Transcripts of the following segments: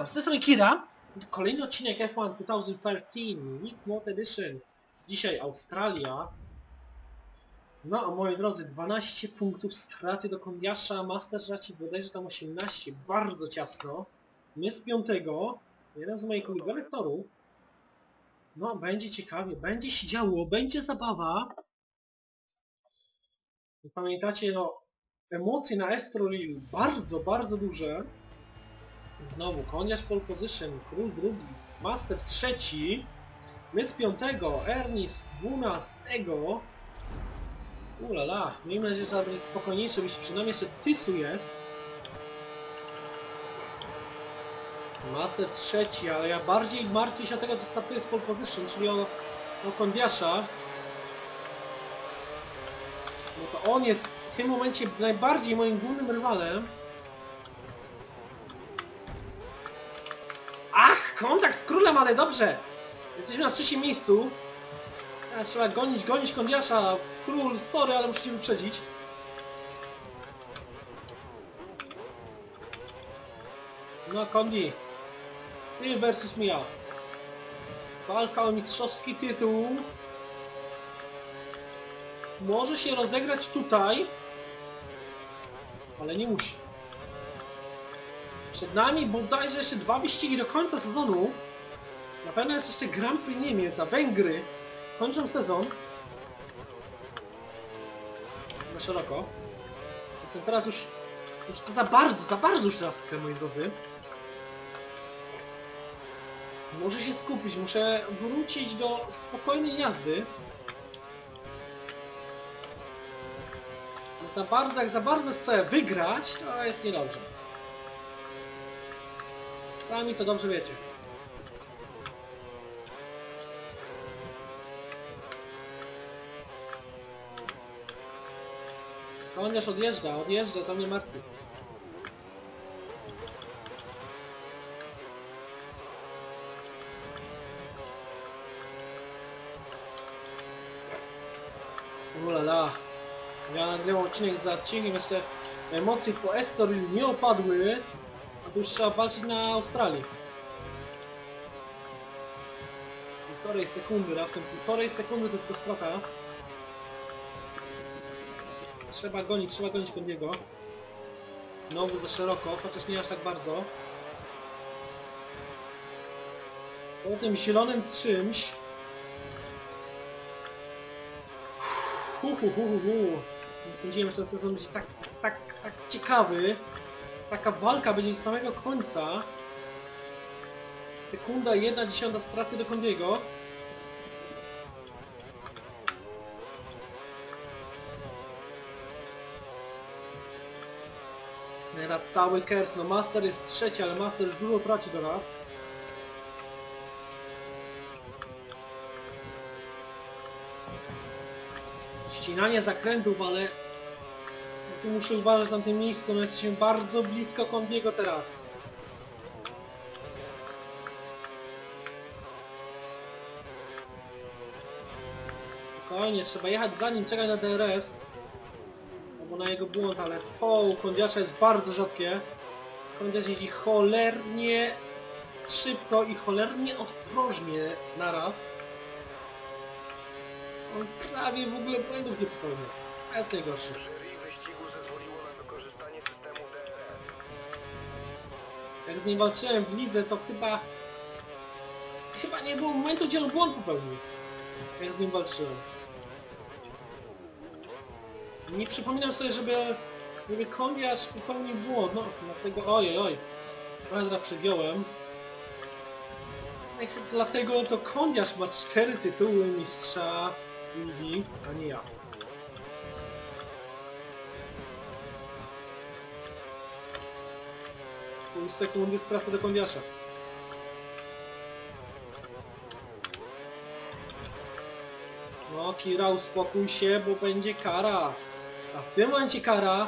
Siemanko, z tej strony Kira. Kolejny odcinek F1 2013, Nick Mod Edition. Dzisiaj Australia. No, a moi drodzy, 12 punktów straty do Kondiasza, Master traci bodajże tam 18, bardzo ciasno. Nie z piątego, jeden z moich ulubionych torów. No, będzie ciekawie, będzie się działo, będzie zabawa. Pamiętacie, no, emocje na Estoril bardzo, bardzo duże. Znowu, koniarz pole position, król drugi, master trzeci, my z piątego, Ernest dwunastego. Ulala, miejmy nadzieję, że żaden jest spokojniejszy, byś przynajmniej jeszcze Tysu jest. Master trzeci, ale ja bardziej martwię się tego, co startuje z pole position, czyli o, o Kondiasza. No to on jest w tym momencie najbardziej moim głównym rywalem. Kontakt z królem, ale dobrze! Jesteśmy na trzecim miejscu. Trzeba gonić, gonić Kondiasza. Król, sorry, ale musicie wyprzedzić. No, Kondi. Ty versus Mia. Walka o mistrzowski tytuł. Może się rozegrać tutaj. Ale nie musi. Przed nami bodajże jeszcze dwa wyścigi do końca sezonu. Na pewno jest jeszcze Grand Prix Niemiec, a Węgry kończą sezon. Na szeroko. Jestem teraz już... Już to za bardzo, za bardzo już teraz chcę, moi drodzy. Muszę się skupić, muszę wrócić do spokojnej jazdy. Za bardzo, jak za bardzo chcę wygrać, to jest niedobrze. Sami to dobrze wiecie. Koniarz odjeżdża, odjeżdża, to mnie martwi. Ulala. Ja nagrywam odcinek za odcinkiem, jeszcze emocje po Estoril nie opadły, już trzeba walczyć na Australii. Półtorej sekundy, raptem półtorej sekundy to jest to strata. Trzeba gonić, trzeba gonić Kondiego. Znowu za szeroko, chociaż nie aż tak bardzo. Po tym zielonym czymś Hu, hu, hu, hu, hu. Sądziłem, że ten sezon będzie tak, tak, tak ciekawy. Taka walka będzie z samego końca. Sekunda, jedna dziesiąta straty do Kondiego. Teraz cały kers, no Master jest trzeci, ale Master już dużo traci do nas. ścinanie zakrętów, ale tu muszę uważać na tym miejscu, no jesteśmy bardzo blisko Kondiego teraz. Spokojnie, trzeba jechać za nim, czekać na DRS. Albo na jego błąd, ale u Kondiasza jest bardzo rzadkie. Kondiasz jeździ cholernie szybko i cholernie ostrożnie naraz. On prawie w ogóle błędów nie popełnia. A jest najgorszy. Jak z nim walczyłem w lidze, to chyba... Chyba nie było momentu, gdzie on błąd popełnił. Jak z nim walczyłem. Nie przypominam sobie, żeby... Żeby Kondiasz popełnił błąd. No, dlatego... Ojej, oj. Trochę przegiąłem. Dlatego to Kondiasz ma cztery tytuły mistrza ligi, a nie ja. Pół sekundy straty do Kondiasza. No Kira, uspokój się, bo będzie kara. A w tym momencie kara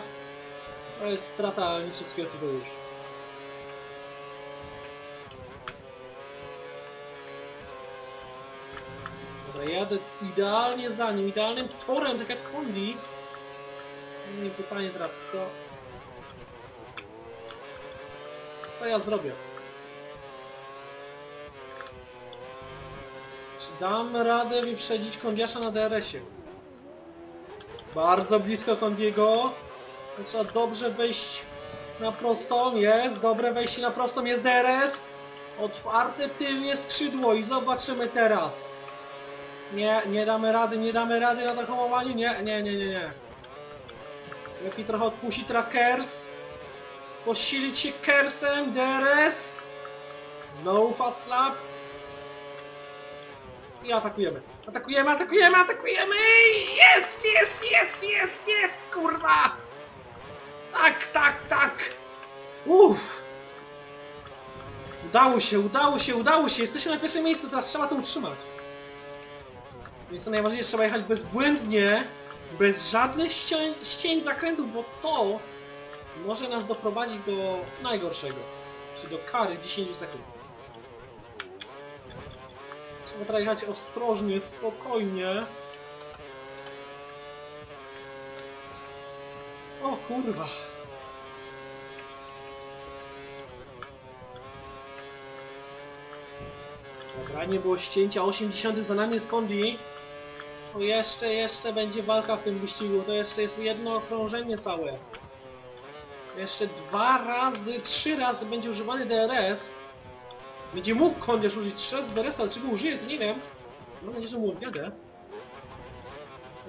to jest strata mistrzowskiego tytułu już. Dobra, jadę idealnie za nim, idealnym torem, tak jak Kondi. I pytanie teraz, co... To ja zrobię. Czy dam radę wyprzedzić Kondiasza na DRS-ie? Bardzo blisko Kondiego. Trzeba dobrze wejść na prostą. Jest, dobre wejście na prostą. Jest DRS. Otwarte tylnie skrzydło i zobaczymy teraz. Nie, nie damy rady, nie damy rady na to. Nie, nie, nie, nie, nie. Lepiej trochę odpuści trackers. Posilić się kersem, DRS. Znowu fast lap. I atakujemy. Atakujemy, atakujemy, atakujemy! Jest, jest, jest, jest, jest, kurwa! Tak, tak, tak! Uff! Udało się, udało się, udało się! Jesteśmy na pierwszym miejscu, teraz trzeba to utrzymać. Więc najważniejsze, trzeba jechać bezbłędnie, bez żadnych ścień, ścień zakrętów, bo to może nas doprowadzić do najgorszego, czyli do kary 10 sekund. Trzeba teraz jechać ostrożnie, spokojnie. O kurwa. Dobra, nie było ścięcia, 80 za nami jest Kondi. To jeszcze, jeszcze będzie walka w tym wyścigu, to jeszcze jest jedno okrążenie całe. Jeszcze dwa razy, trzy razy będzie używany DRS. Będzie mógł Kondiasz użyć trzy razy DRS, ale czego użyje, to nie wiem. Mam nadzieję, że mu odjadę.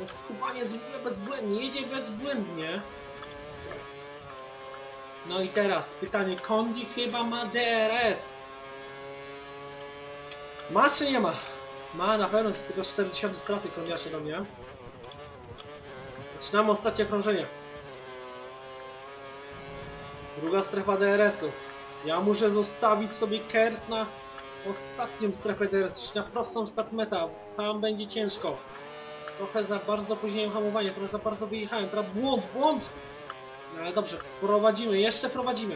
Skupanie jest w ogóle bezbłędnie, jedzie bezbłędnie. No i teraz pytanie, Kondi chyba ma DRS. Ma czy nie ma? Ma na pewno, tylko 40 straty Kondiasza do mnie. Zaczynamy ostatnie okrążenie. Druga strefa DRS-u. Ja muszę zostawić sobie KERS na ostatnią strefę DRS, na prostą start meta. Tam będzie ciężko. Trochę za bardzo później hamowanie, trochę za bardzo wyjechałem. Teraz błąd, błąd! No ale dobrze, prowadzimy, jeszcze prowadzimy.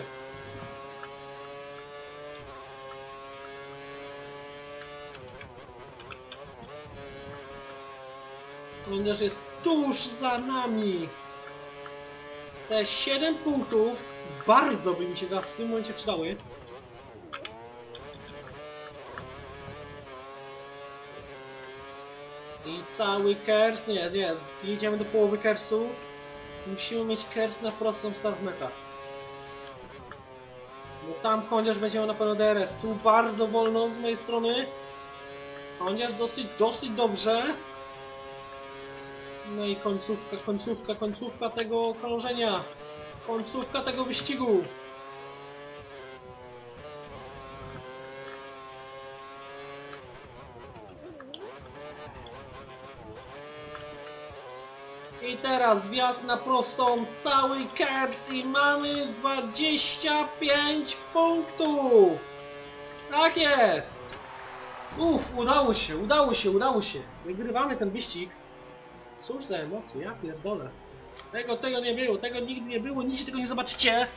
Ponieważ jest tuż za nami. Te 7 punktów bardzo by mi się teraz w tym momencie przydały. I cały kers, nie, nie, zjedziemy do połowy kersu. Musimy mieć kers na prostą start meta. Bo tam chociaż będziemy na pewno DRS. Tu bardzo wolno z mojej strony. Chociaż dosyć, dosyć dobrze. No i końcówka, końcówka, końcówka tego krążenia. Końcówka tego wyścigu. I teraz wjazd na prostą, cały caps i mamy 25 punktów! Tak jest! Uff, udało się, udało się, udało się. Wygrywamy ten wyścig. Cóż za emocje, ja pierdolę. Tego, tego nie było, tego nigdy nie było, nigdzie tego nie zobaczycie.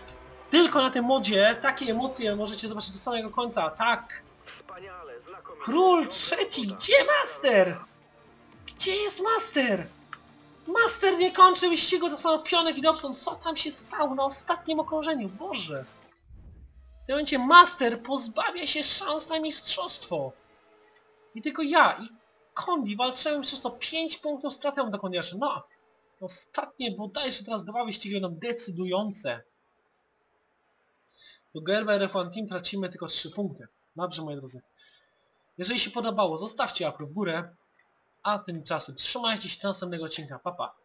Tylko na tym modzie takie emocje możecie zobaczyć do samego końca, tak. Wspaniale, znakomicie. Król trzeci, gdzie Master? Gdzie jest Master? Master nie kończy wyścigu, to samo Pionek i Dobson. Co tam się stało na ostatnim okrążeniu? Boże. W tym momencie Master pozbawia się szans na mistrzostwo. I tylko ja i Kondi walczyłem przez to 5 punktów stratę do Kondiasza. No, ostatnie bodajże teraz dwa wyścigi będą decydujące. Do Gerber F1 Team tracimy tylko 3 punkty. Dobrze, moi drodzy. Jeżeli się podobało, zostawcie łapkę w górę. A tymczasem trzymajcie się do następnego odcinka. Pa, pa.